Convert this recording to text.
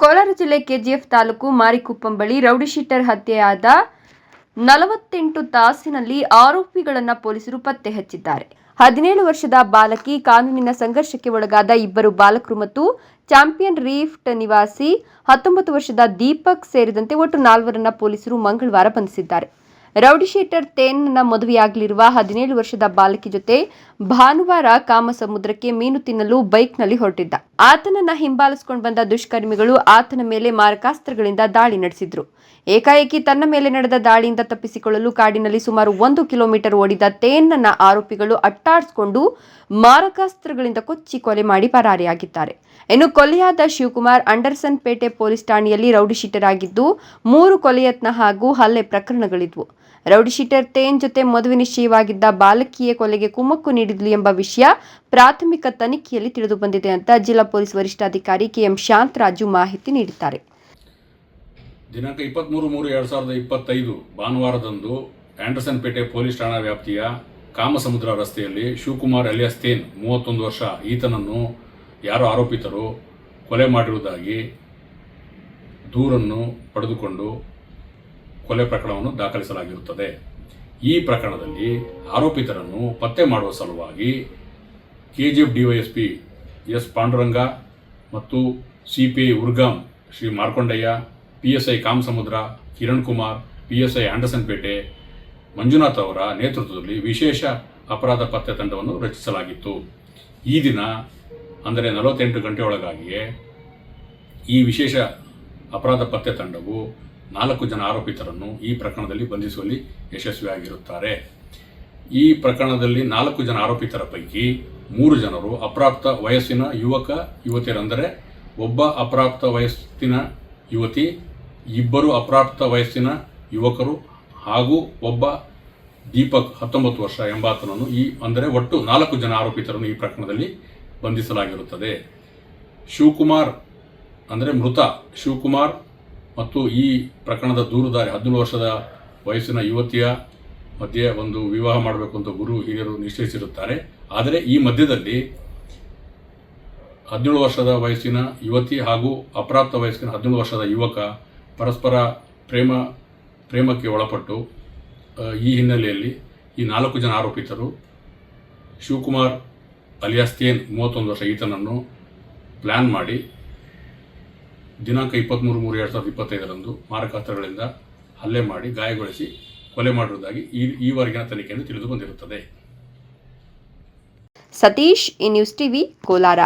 ಕೋಲಾರ ಜಿಲ್ಲೆ ಕೆಜಿಎಫ್ ತಾಲೂಕು ಮಾರಿಕುಪ್ಪಂ ಬಳಿ ರೌಡಿಶೀಟರ್ ಹತ್ಯೆಯಾದ ನಲವತ್ತೆಂಟು ತಾಸಿನಲ್ಲಿ ಆರೋಪಿಗಳನ್ನು ಪೊಲೀಸರು ಪತ್ತೆ ಹಚ್ಚಿದ್ದಾರೆ. ಹದಿನೇಳು ವರ್ಷದ ಬಾಲಕಿ ಕಾನೂನಿನ ಸಂಘರ್ಷಕ್ಕೆ ಒಳಗಾದ ಇಬ್ಬರು ಬಾಲಕರು ಮತ್ತು ಚಾಂಪಿಯನ್ ರೀಫ್ಟ್ ನಿವಾಸಿ ಹತ್ತೊಂಬತ್ತು ವರ್ಷದ ದೀಪಕ್ ಸೇರಿದಂತೆ ಒಟ್ಟು ನಾಲ್ವರನ್ನ ಪೊಲೀಸರು ಮಂಗಳವಾರ ಬಂಧಿಸಿದ್ದಾರೆ. ರೌಡಿಶೀಟರ್ ತೇನ್ನ ಮದುವೆಯಾಗಲಿರುವ ಹದಿನೇಳು ವರ್ಷದ ಬಾಲಕಿ ಜೊತೆ ಭಾನುವಾರ ಕಾಮಸಮುದ್ರಕ್ಕೆ ಮೀನು ತಿನ್ನಲು ಬೈಕ್ನಲ್ಲಿ ಹೊರಟಿದ್ದ. ಆತನನ್ನ ಹಿಂಬಾಲಿಸಿಕೊಂಡು ಬಂದ ದುಷ್ಕರ್ಮಿಗಳು ಆತನ ಮೇಲೆ ಮಾರಕಾಸ್ತ್ರಗಳಿಂದ ದಾಳಿ ನಡೆಸಿದ್ರು. ಏಕಾಏಕಿ ತನ್ನ ಮೇಲೆ ನಡೆದ ದಾಳಿಯಿಂದ ತಪ್ಪಿಸಿಕೊಳ್ಳಲು ಕಾಡಿನಲ್ಲಿ ಸುಮಾರು ಒಂದು ಕಿಲೋಮೀಟರ್ ಓಡಿದ ತೇನನ್ನ ಆರೋಪಿಗಳು ಅಟ್ಟಾಡಿಸಿಕೊಂಡು ಮಾರಕಾಸ್ತ್ರಗಳಿಂದ ಕೊಚ್ಚಿ ಕೊಲೆ ಮಾಡಿ ಪರಾರಿಯಾಗಿದ್ದಾರೆ. ಇನ್ನು ಕೊಲೆಯಾದ ಶಿವಕುಮಾರ್ ಅಂಡರ್ಸನ್ ಪೇಟೆ ಪೊಲೀಸ್ ಠಾಣೆಯಲ್ಲಿ ರೌಡಿಶೀಟರ್ ಆಗಿದ್ದು, ಮೂರು ಕೊಲೆಯತ್ನ ಹಾಗೂ ಹಲ್ಲೆ ಪ್ರಕರಣಗಳಿದ್ವು. ರೌಡಿಶೀಟರ್ ತೇನ್ ಜೊತೆ ಮದುವೆ ನಿಶ್ಚಯವಾಗಿದ್ದ ಬಾಲಕಿಯ ಕೊಲೆಗೆ ಕುಮ್ಮಕ್ಕು ನೀಡಿದ್ಲು ಎಂಬ ವಿಷಯ ಪ್ರಾಥಮಿಕ ತನಿಖೆಯಲ್ಲಿ ತಿಳಿದು ಬಂದಿದೆ ಅಂತ ಜಿಲ್ಲಾ ಪೊಲೀಸ್ ವರಿಷ್ಠಾಧಿಕಾರಿ ಕೆಎಂ ಶಾಂತರಾಜು ಮಾಹಿತಿ ನೀಡಿದ್ದಾರೆ. ದಿನಾಂಕ ಇಪ್ಪತ್ತ್ಮೂರು ಮೂರು ಎರಡು ಸಾವಿರದ ಇಪ್ಪತ್ತೈದು ಭಾನುವಾರದಂದು ಆಂಡರ್ಸನ್ ಪೇಟೆ ಪೊಲೀಸ್ ಠಾಣಾ ವ್ಯಾಪ್ತಿಯ ಕಾಮಸಮುದ್ರ ರಸ್ತೆಯಲ್ಲಿ ಶಿವಕುಮಾರ್ ಅಲಿಯಾಸ್ ತೇನ್ ಮೂವತ್ತೊಂದು ವರ್ಷ ಈತನನ್ನು ಯಾರು ಆರೋಪಿತರು ಕೊಲೆ ಮಾಡಿರುವುದಾಗಿ ದೂರನ್ನು ಪಡೆದುಕೊಂಡು ಕೊಲೆ ಪ್ರಕರಣವನ್ನು ದಾಖಲಿಸಲಾಗಿರುತ್ತದೆ. ಈ ಪ್ರಕರಣದಲ್ಲಿ ಆರೋಪಿತರನ್ನು ಪತ್ತೆ ಮಾಡುವ ಸಲುವಾಗಿ ಕೆಜಿಎಫ್ ವೈ ಎಸ್ ಪಾಂಡುರಂಗ ಮತ್ತು C P I Urgam Shri Markondaiah P S I Kamasamudra Kiran Kumar P S I Andersonpet Manjunath ಅವರ ನೇತೃತ್ವದಲ್ಲಿ ವಿಶೇಷ ಅಪರಾಧ ಪತ್ತೆ ತಂಡವನ್ನು ರಚಿಸಲಾಗಿತ್ತು. ಈ ದಿನ ಅಂದರೆ ನಲವತ್ತೆಂಟು ಗಂಟೆ ಒಳಗಾಗಿಯೇ ಈ ವಿಶೇಷ ಅಪರಾಧ ಪತ್ತೆ ತಂಡವು ನಾಲ್ಕು ಜನ ಆರೋಪಿತರನ್ನು ಈ ಪ್ರಕರಣದಲ್ಲಿ ಬಂಧಿಸುವಲ್ಲಿ ಯಶಸ್ವಿಯಾಗಿರುತ್ತಾರೆ. ಈ ಪ್ರಕರಣದಲ್ಲಿ ನಾಲ್ಕು ಜನ ಆರೋಪಿತರ ಪೈಕಿ ಮೂರು ಜನರು, ಅಪ್ರಾಪ್ತ ವಯಸ್ಸಿನ ಯುವಕ, ಯುವತಿಯರೆಂದರೆ ಒಬ್ಬ ಅಪ್ರಾಪ್ತ ವಯಸ್ಸಿನ ಯುವತಿ, ಇಬ್ಬರು ಅಪ್ರಾಪ್ತ ವಯಸ್ಸಿನ ಯುವಕರು ಹಾಗೂ ಒಬ್ಬ ದೀಪಕ್ ಹತ್ತೊಂಬತ್ತು ವರ್ಷ ಎಂಬಾತನನ್ನು ಈ, ಅಂದರೆ ಒಟ್ಟು ನಾಲ್ಕು ಜನ ಆರೋಪಿತರನ್ನು ಈ ಪ್ರಕರಣದಲ್ಲಿ ಬಂಧಿಸಲಾಗಿರುತ್ತದೆ. ಶಿವಕುಮಾರ್, ಅಂದರೆ ಮೃತ ಶಿವಕುಮಾರ್ ಮತ್ತು ಈ ಪ್ರಕರಣದ ದೂರುದಾರಿ ಹದಿನೇಳು ವರ್ಷದ ವಯಸ್ಸಿನ ಯುವತಿಯ ಮಧ್ಯೆ ಒಂದು ವಿವಾಹ ಮಾಡಬೇಕು ಅಂತ ಗುರು, ಹಿರಿಯರು ನಿಶ್ಚಯಿಸಿರುತ್ತಾರೆ. ಆದರೆ ಈ ಮಧ್ಯದಲ್ಲಿ ಹದಿನೇಳು ವರ್ಷದ ವಯಸ್ಸಿನ ಯುವತಿ ಹಾಗೂ ಅಪ್ರಾಪ್ತ ವಯಸ್ಸಿನ ಹದಿನೇಳು ವರ್ಷದ ಯುವಕ ಪರಸ್ಪರ ಪ್ರೇಮ, ಪ್ರೇಮಕ್ಕೆ ಒಳಪಟ್ಟು ಈ ಹಿನ್ನೆಲೆಯಲ್ಲಿ ಈ ನಾಲ್ಕು ಜನ ಆರೋಪಿತರು ಶಿವಕುಮಾರ್ ಅಲಿಯಾಸ್ ತೇನ್ ಮೂವತ್ತೊಂದು ವರ್ಷ ಈತನನ್ನು ಪ್ಲ್ಯಾನ್ ಮಾಡಿ ದಿನಾಂಕ ಇಪ್ಪತ್ತ್ಮೂರು ಮೂರು ಎರಡು ಸಾವಿರದ ಇಪ್ಪತ್ತೈದರಂದು ಮಾರಕಾಸ್ತ್ರಗಳಿಂದ ಹಲ್ಲೆ ಮಾಡಿ ಗಾಯಗೊಳಿಸಿ ಕೊಲೆ ಮಾಡಿರುವುದಾಗಿ ಈ ಈವರೆಗಿನ ತನಿಖೆಯನ್ನು ತಿಳಿದು ಬಂದಿರುತ್ತದೆ ಸತೀಶ್ ಈ ನ್ಯೂಸ್ ಟಿವಿ ಕೋಲಾರ.